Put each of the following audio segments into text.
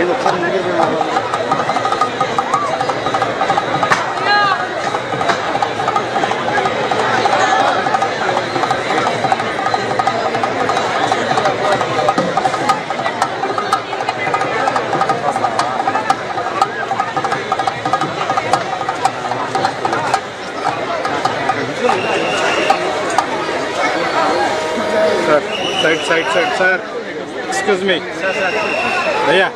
ఏదో ఒకసారి ముందుకు వెళ్ళాలి. Sir side side side sir excuse me భయ్యా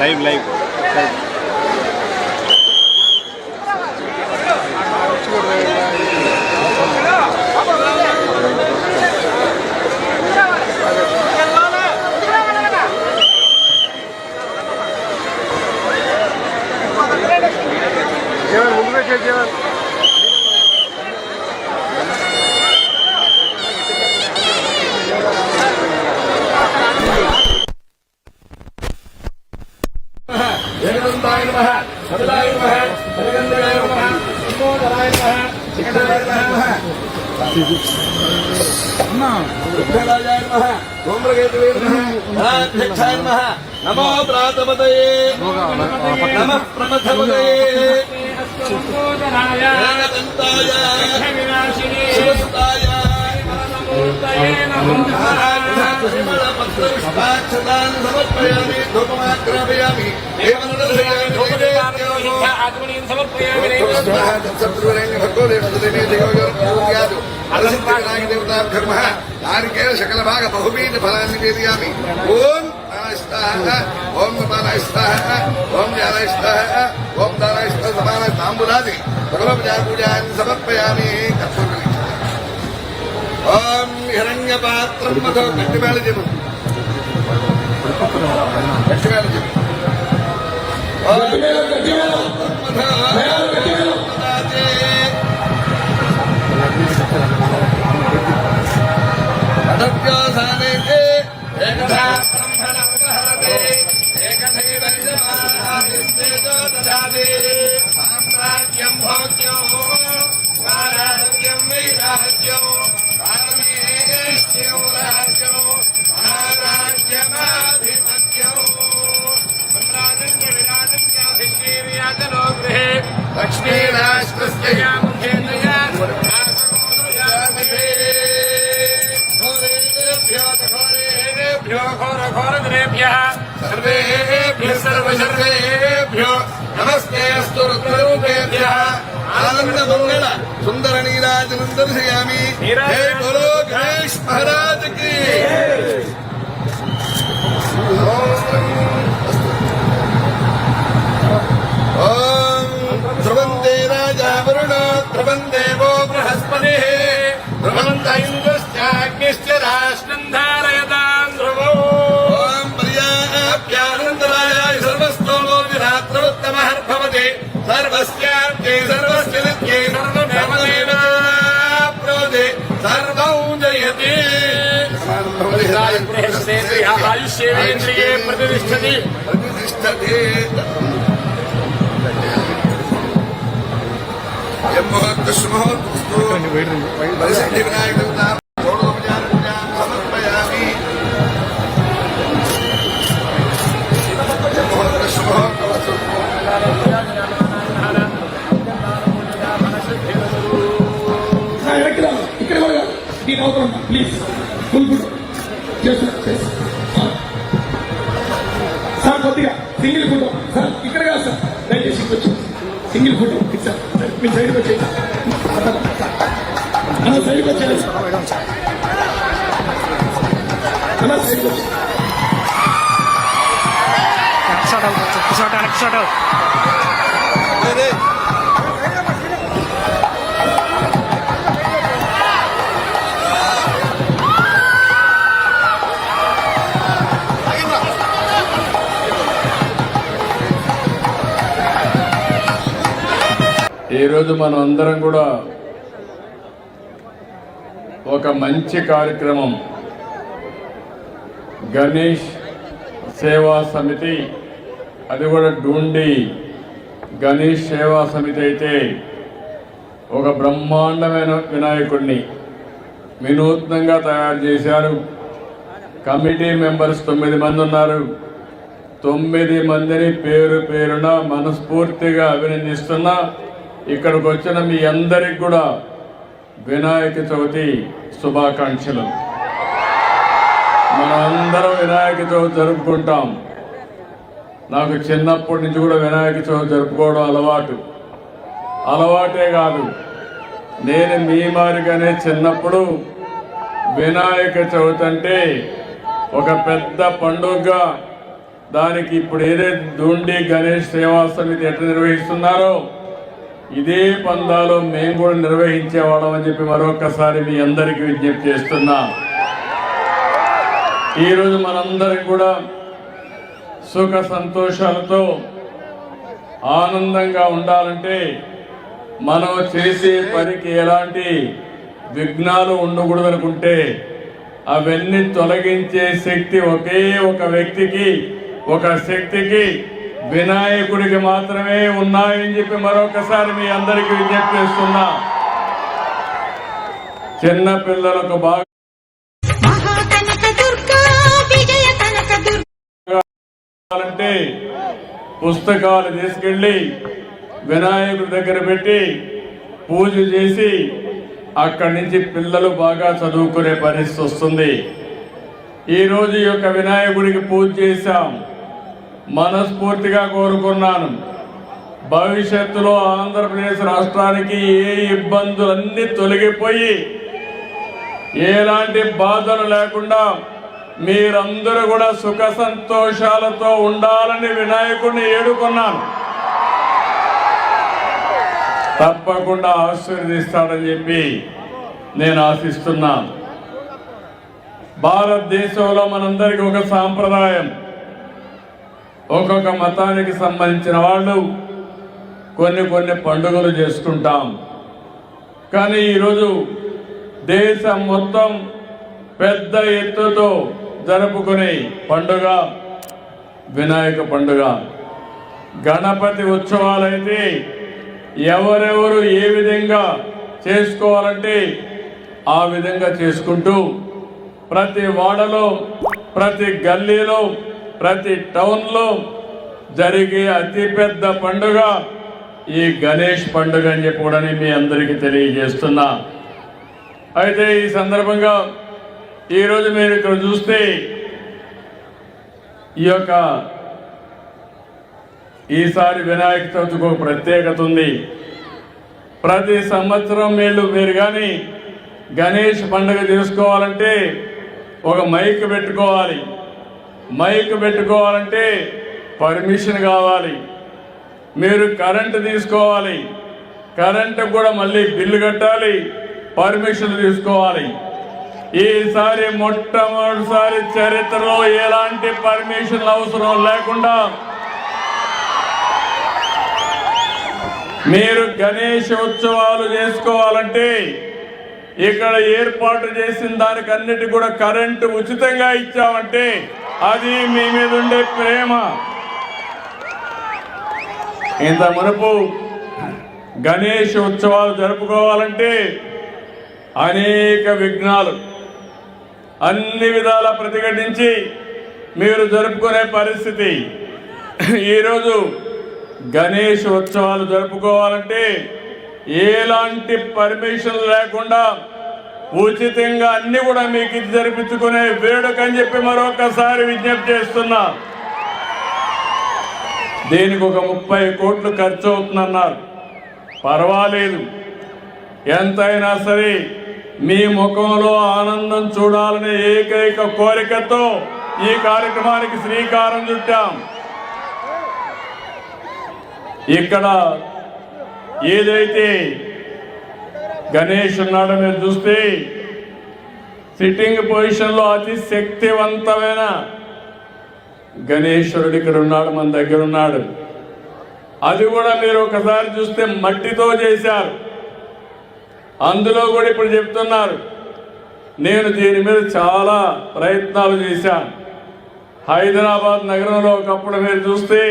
లైవ్ లైవ్ జీవన్ నమః సదాయ నమః జగదంతాయ నమః సంబోధరాయ నమః శిఖరాయ నమః విఠలాయ నమః నమః అధ్యక్షాయ నమః నమో ప్రాతపతయే నమః ప్రమథపతయే జగదంతాయ శివసుతాయ సమర్పయామి ధూపమాగ్రాపయామి దానికేన సకల భాగ బహుబీజ ఫలాన్ని వేదయామి ఓం ఓం సమానాయిస్తాహ ఓం జ్ఞానాయిస్తాహ ఓం దానాయిస్త సమాన తాంబులాది సకల పూజాన్ని సమర్పయామి కర్పూరం ఓం హిరణ్యపాత్రం మధో గట్టిమేళ చెప్పు గట్టిమేళ చెప్పు అడవ్యాసానే ఏకదా బ్రహ్మణాపహరతే ఏకథైవ జమానాదిస్తేజో దదాతి दर्शयामि जय बोलो गणेश महाराज आयुष्येन्द्रिये प्रतिष्ठति प्रतिष्ठते यमोहत्त सुमोहत्तस्तु परिसिद्धि विनायक देवता మీ సైడ్కి వచ్చేయండి అన్న సైడ్కి వచ్చేయండి అన్న సైడ్కి వచ్చి షాట్ అవుట్ షాట్ ఈరోజు మనం అందరం కూడా ఒక మంచి కార్యక్రమం గణేష్ సేవా సమితి అది కూడా డూండి గణేష్ సేవా సమితి అయితే ఒక బ్రహ్మాండమైన వినాయకుడిని వినూత్నంగా తయారు చేశారు. కమిటీ మెంబర్స్ తొమ్మిది మంది ఉన్నారు. తొమ్మిది మందిని పేరు పేరున మనస్ఫూర్తిగా అభినందిస్తున్నా. ఇక్కడికి వచ్చిన మీ అందరికి కూడా వినాయక చవితి శుభాకాంక్షలు. మనం అందరం వినాయక చవితి జరుపుకుంటాం. నాకు చిన్నప్పటి నుంచి కూడా వినాయక చవితి జరుపుకోవడం అలవాటు. అలవాటే కాదు. నేను మీ మారిగానే చిన్నప్పుడు వినాయక చవితి అంటే ఒక పెద్ద పండుగగా దానికి ఇప్పుడు ఏదైతే దుండి గణేష్ సేవా సమితి ఎట్లా నిర్వహిస్తున్నారో ఇదే పందాలో మేము కూడా నిర్వహించేవాళ్ళం అని చెప్పి మరొకసారి మీ అందరికీ విజ్ఞప్తి చేస్తున్నా. ఈరోజు మనందరం కూడా సుఖ సంతోషాలతో ఆనందంగా ఉండాలంటే మనం చేసే పనికి ఎలాంటి విఘ్నాలు ఉండకూడదు అనుకుంటే అవన్నీ తొలగించే శక్తి ఒకే ఒక వ్యక్తికి ఒక శక్తికి వినాయకుడికి మాత్రమే ఉన్నాయని చెప్పి మరొకసారి మీ అందరికీ విజ్ఞప్తి చేస్తున్నా. చిన్న పిల్లలకు బాగా అంటే పుస్తకాలు తీసుకెళ్ళి వినాయకుడి దగ్గర పెట్టి పూజ చేసి అక్కడి నుంచి పిల్లలు బాగా చదువుకునే పరిస్థితి వస్తుంది. ఈరోజు యొక్క వినాయకుడికి పూజ చేశాం. మనస్ఫూర్తిగా కోరుకున్నాను. భవిష్యత్తులో ఆంధ్రప్రదేశ్ రాష్ట్రానికి ఏ ఇబ్బందులన్నీ తొలగిపోయి ఎలాంటి బాధలు లేకుండా మీరందరూ కూడా సుఖ సంతోషాలతో ఉండాలని వినాయకుడిని ఏడుకున్నాను. తప్పకుండా ఆశీర్వదిస్తాడని చెప్పి నేను ఆశిస్తున్నాను. భారతదేశంలో మనందరికీ ఒక సాంప్రదాయం. ఒక్కొక్క మతానికి సంబంధించిన వాళ్ళు కొన్ని కొన్ని పండుగలు చేసుకుంటాం. కానీ ఈరోజు దేశం మొత్తం పెద్ద ఎత్తుతో జరుపుకునే పండుగ వినాయక పండుగ. గణపతి ఉత్సవాలైతే ఎవరెవరు ఏ విధంగా చేసుకోవాలంటే ఆ విధంగా చేసుకుంటూ ప్రతి వాడలో ప్రతి గల్లీలో ప్రతి టౌన్లో జరిగే అతిపెద్ద పండుగ ఈ గణేష్ పండుగ అని చెప్పి కూడా మీ అందరికీ తెలియజేస్తున్నా. అయితే ఈ సందర్భంగా ఈరోజు మీరు ఇక్కడ చూస్తే ఈ యొక్క ఈసారి వినాయక చవితికి ఒక ప్రత్యేకత ఉంది. ప్రతి సంవత్సరం మీరు మీరు కానీ గణేష్ పండుగ చేసుకోవాలంటే ఒక మైక్ పెట్టుకోవాలి. మైక్ పెట్టుకోవాలంటే పర్మిషన్ కావాలి. మీరు కరెంటు తీసుకోవాలి. కరెంటు కూడా మళ్ళీ బిల్లు కట్టాలి. పర్మిషన్ తీసుకోవాలి. ఈసారి మొట్టమొదటిసారి చరిత్రలో ఎలాంటి పర్మిషన్లు అవసరం లేకుండా మీరు గణేష్ ఉత్సవాలు చేసుకోవాలంటే ఇక్కడ ఏర్పాటు చేసిన దానికన్నిటి కూడా కరెంటు ఉచితంగా ఇచ్చామంటే అది మీ మీద ఉండే ప్రేమ. ఇంత మునుపు గణేష్ ఉత్సవాలు జరుపుకోవాలంటే అనేక విఘ్నాలు అన్ని విధాల ప్రతిఘటించి మీరు జరుపుకునే పరిస్థితి. ఈరోజు గణేష్ ఉత్సవాలు జరుపుకోవాలంటే ఎలాంటి పర్మిషన్ లేకుండా ఉచితంగా అన్ని కూడా మీకు ఇది జరిపించుకునే వేడుక అని చెప్పి మరొకసారి విజ్ఞప్తి చేస్తున్నా. దీనికి ఒక ముప్పై కోట్లు ఖర్చు అవుతుందన్నారు. పర్వాలేదు. ఎంతైనా సరే మీ ముఖంలో ఆనందం చూడాలనే ఏకైక కోరికతో ఈ కార్యక్రమానికి శ్రీకారం చుట్టాం. ఇక్కడ ఏదైతే గణేష్ ఉన్నాడు మీరు చూస్తే. సిట్టింగ్ పొజిషన్లో అతి శక్తివంతమైన గణేశ్వరుడు ఇక్కడ ఉన్నాడు మన దగ్గర ఉన్నాడు. అది కూడా మీరు ఒకసారి చూస్తే మట్టితో చేశారు. అందులో కూడా ఇప్పుడు చెప్తున్నారు నేను దీని మీద చాలా ప్రయత్నాలు చేశాను. హైదరాబాద్ నగరంలో ఒకప్పుడు మీరు చూస్తే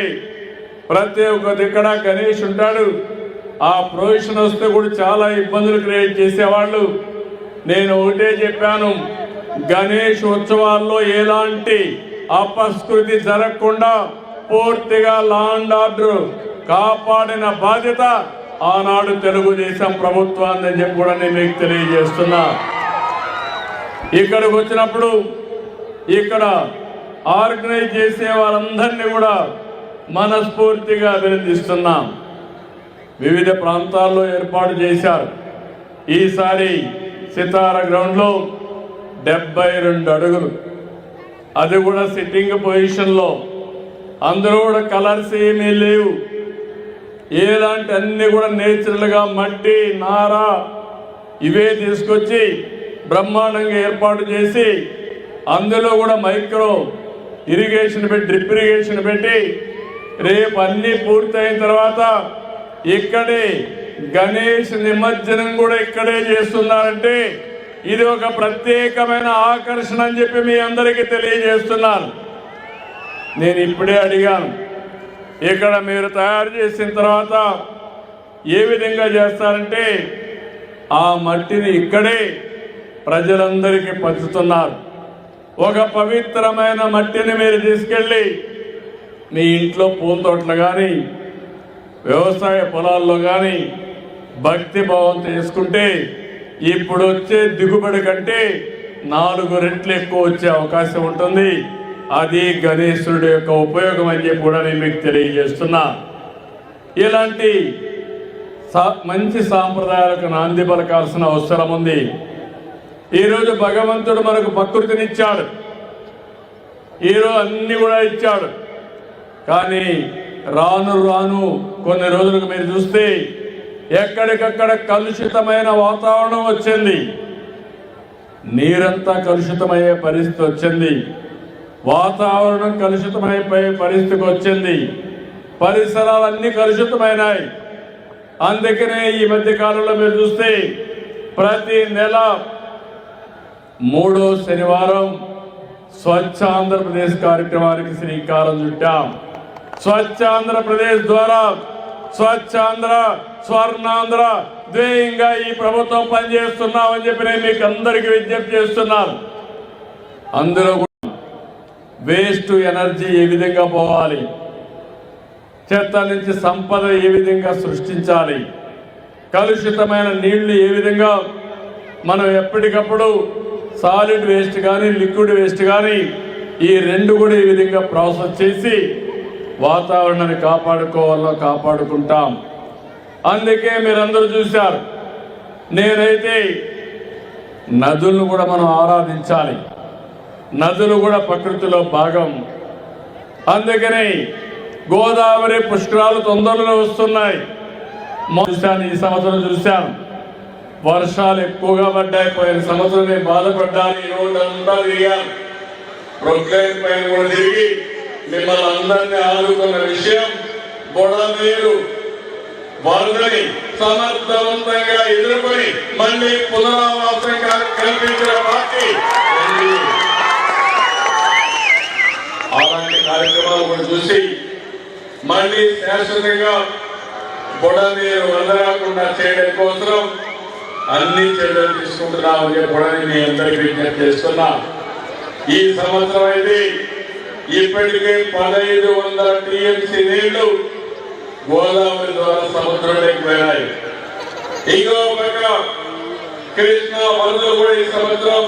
ప్రతి ఒక్క దిక్కడ గణేష్ ఉంటాడు. ఆ ప్రొవిషన్ వస్తే కూడా చాలా ఇబ్బందులు క్రియేట్ చేసేవాళ్ళు. నేను ఒకటే చెప్పాను గణేష్ ఉత్సవాల్లో ఎలాంటి అపస్కృతి జరగకుండా పూర్తిగా లాండ్ ఆర్డర్ కాపాడిన బాధ్యత ఆనాడు తెలుగుదేశం ప్రభుత్వాన్ని అని చెప్పి కూడా నేను మీకు తెలియజేస్తున్నా. ఇక్కడికి వచ్చినప్పుడు ఇక్కడ ఆర్గనైజ్ చేసే వాళ్ళందరినీ కూడా మనస్ఫూర్తిగా అభినందిస్తున్నాం. వివిధ ప్రాంతాల్లో ఏర్పాటు చేశారు. ఈసారి సితార గ్రౌండ్లో డెబ్బై రెండు అడుగులు. అది కూడా సిట్టింగ్ పొజిషన్లో. అందరూ కూడా కలర్స్ ఏమీ లేవు. ఎలాంటి అన్ని కూడా నేచురల్గా మట్టి నార ఇవే తీసుకొచ్చి బ్రహ్మాండంగా ఏర్పాటు చేసి అందులో కూడా మైక్రో ఇరిగేషన్ పెట్టి డ్రిప్ ఇరిగేషన్ పెట్టి రేపు అన్నీ పూర్తయిన తర్వాత ఇక్కడే గణేష్ నిమజ్జనం కూడా ఇక్కడే చేస్తున్నారంటే ఇది ఒక ప్రత్యేకమైన ఆకర్షణ అని చెప్పి మీ అందరికీ తెలియజేస్తున్నాను నేను ఇప్పుడే అడిగాను ఇక్కడ మీరు తయారు చేసిన తర్వాత ఏ విధంగా చేస్తారంటే ఆ మట్టిని ఇక్కడే ప్రజలందరికీ పంచుతున్నారు. ఒక పవిత్రమైన మట్టిని మీరు తీసుకెళ్ళి మీ ఇంట్లో పూల తోటలు కానీ వ్యవసాయ పొలాల్లో కానీ భక్తి భావం చేసుకుంటే ఇప్పుడు వచ్చే దిగుబడి కంటే నాలుగు రెట్లు ఎక్కువ వచ్చే అవకాశం ఉంటుంది. అది గణేశుడి యొక్క ఉపయోగం అని చెప్పి కూడా నేను మీకు తెలియజేస్తున్నా. ఇలాంటి సా- మంచి సాంప్రదాయాలకు నాంది పలకాల్సిన అవసరం ఉంది. ఈరోజు భగవంతుడు మనకు ప్రకృతినిచ్చాడు. ఈరోజు అన్ని కూడా ఇచ్చాడు. కానీ రాను రాను కొన్ని రోజులకు మీరు చూస్తే ఎక్కడికక్కడ కలుషితమైన వాతావరణం వచ్చింది. నీరంతా కలుషితమయ్యే పరిస్థితి వచ్చింది. వాతావరణం కలుషితమైపోయే పరిస్థితికి వచ్చింది. పరిసరాలన్నీ కలుషితమైనాయి. అందుకనే ఈ మధ్య కాలంలో మీరు చూస్తే ప్రతి నెల మూడో శనివారం స్వచ్ఛ ఆంధ్రప్రదేశ్ కార్యక్రమానికి శ్రీకారం చుట్టాం. స్వచ్ఛ ఆంధ్రప్రదేశ్ ద్వారా స్వచ్ఛాంధ్ర స్వర్ణాంధ్ర ధ్యేయంగా ఈ ప్రభుత్వం పనిచేస్తున్నామని చెప్పి నేను మీకు అందరికీ విజ్ఞప్తి చేస్తున్నాను. అందులో కూడా వేస్ట్ ఎనర్జీ ఏ విధంగా పోవాలి? చెత్త నుంచి సంపద ఏ విధంగా సృష్టించాలి? కలుషితమైన నీళ్ళు ఏ విధంగా మనం ఎప్పటికప్పుడు సాలిడ్ వేస్ట్ కానీ లిక్విడ్ వేస్ట్ కానీ ఈ రెండు కూడా ఈ విధంగా ప్రాసెస్ చేసి వాతావరణాన్ని కాపాడుకోవాలో కాపాడుకుంటాం. అందుకే మీరందరూ చూశారు నేనైతే నదులను కూడా మనం ఆరాధించాలి. నదులు కూడా ప్రకృతిలో భాగం. అందుకని గోదావరి పుష్కరాలు తొందరలో వస్తున్నాయి. చూశాను ఈ సంవత్సరం చూశాను. వర్షాలు ఎక్కువగా పడ్డాయి పోయిన సంవత్సరం నేను బాధపడ్డాను ఈ రోజు అంతా తిరిగాను. పైన కూడా తిరిగి మిమ్మల్ని అందరినీ ఆదుకున్న విషయం బుడమేరు వరదని సమర్థవంతంగా ఎదుర్కొని మళ్ళీ పునరావాసం కల్పించిన పార్టీ అలాంటి కార్యక్రమాలు కూడా చూసి మళ్ళీ శాశ్వతంగా బుడమేరు వదలకుండా చేయడం కోసం అన్ని చర్యలు తీసుకుంటున్నామని చెప్పడానికి మీ అందరికీ విజ్ఞప్తి చేస్తున్నా. ఈ సంవత్సరం అయితే ఇప్పటికే పదహైదు వందల టీఎంసీ నీళ్ళు గోదావరి ద్వారా సముద్రంలోకి వెళ్ళాయి ఇంకో పక్క కృష్ణా వరదలు కూడా ఈ సంవత్సరం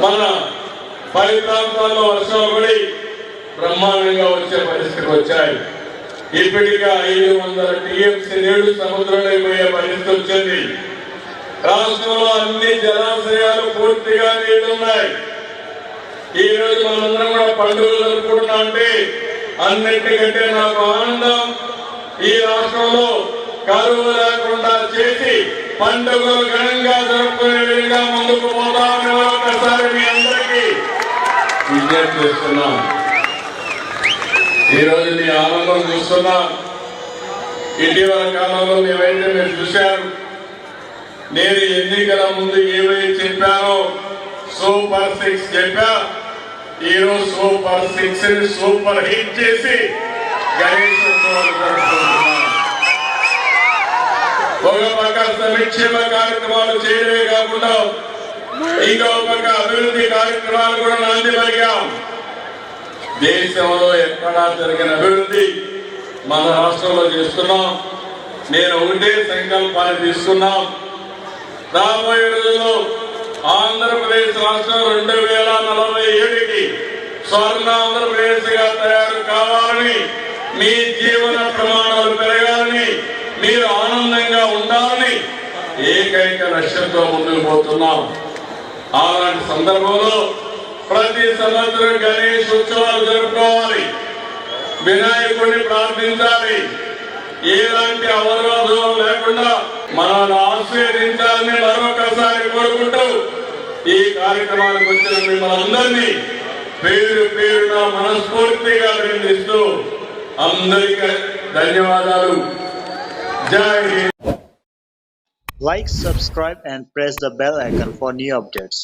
మన పై ప్రాంతాల్లో వర్షం పడి బ్రహ్మాండంగా వచ్చే పరిస్థితికి వచ్చాయి. ఇప్పటికే ఐదు వందల టీఎంసీ నీళ్ళు సముద్రంలో పోయే పరిస్థితి వచ్చింది. రాష్ట్రంలో అన్ని జలాశయాలు పూర్తిగా నీళ్ళున్నాయి. ఈ రోజు మనందరం కూడా పండుగలు జరుపుకుంటున్నా అంటే అన్నింటికంటే నాకు ఆనందం ఈ రాష్ట్రంలో కరువు లేకుండా చేసి పండుగలు ఘనంగా జరుపుకునే విధంగా ముందుకు పోతామని ఒకసారి మీ అందరికీ విజ్ఞప్తి చేస్తున్నాం. ఈ మీ ఆనందం చూస్తున్నా. ఇటీవల కాలంలో మేమైతే మీరు చూశారు. నేను ఎన్నికల ముందు ఏవైతే చెప్పానో సూపర్ సిక్స్ చెప్పా. ఈరోజు సూపర్ సిక్స్ సూపర్ హిట్ చేసి గణేష్ ఒక పక్క సంక్షేమ కార్యక్రమాలు చేయడమే కాకుండా ఇంకో పక్క అభివృద్ధి కార్యక్రమాలు కూడా నాంది పలికాం. దేశంలో ఎక్కడా జరిగిన అభివృద్ధి మన రాష్ట్రంలో చేస్తున్నాం. నేను ఒకటే సంకల్పాన్ని తీసుకున్నాం. రాబోయే రోజుల్లో ఆంధ్రప్రదేశ్ రాష్ట్రం రెండు వేల నలభై ఏడుకి స్వర్ణ ఆంధ్రప్రదేశ్గా తయారు కావాలని మీ జీవన ప్రమాణాలు పెరగాలని మీరు ఆనందంగా ఉండాలని ఏకైక లక్ష్యంతో ముందుకు పోతున్నాం. అలాంటి సందర్భంలో ప్రతి సంవత్సరం గణేష్ ఉత్సవాలు జరుపుకోవాలి. వినాయకుడిని ప్రార్థించాలి. ఎలాంటి అవరోధం లేకుండా మనల్ని ఆశీర్దించాలని మరొకసారి కోరుకుంటూ ఈ కార్యక్రమానికి వచ్చిన మిమ్మల్ని అందరినీ పేరు పేరున మనస్ఫూర్తిగా అభినందిస్తూ అందరికీ ధన్యవాదాలు జై Hind Like, subscribe and press the bell icon for new updates.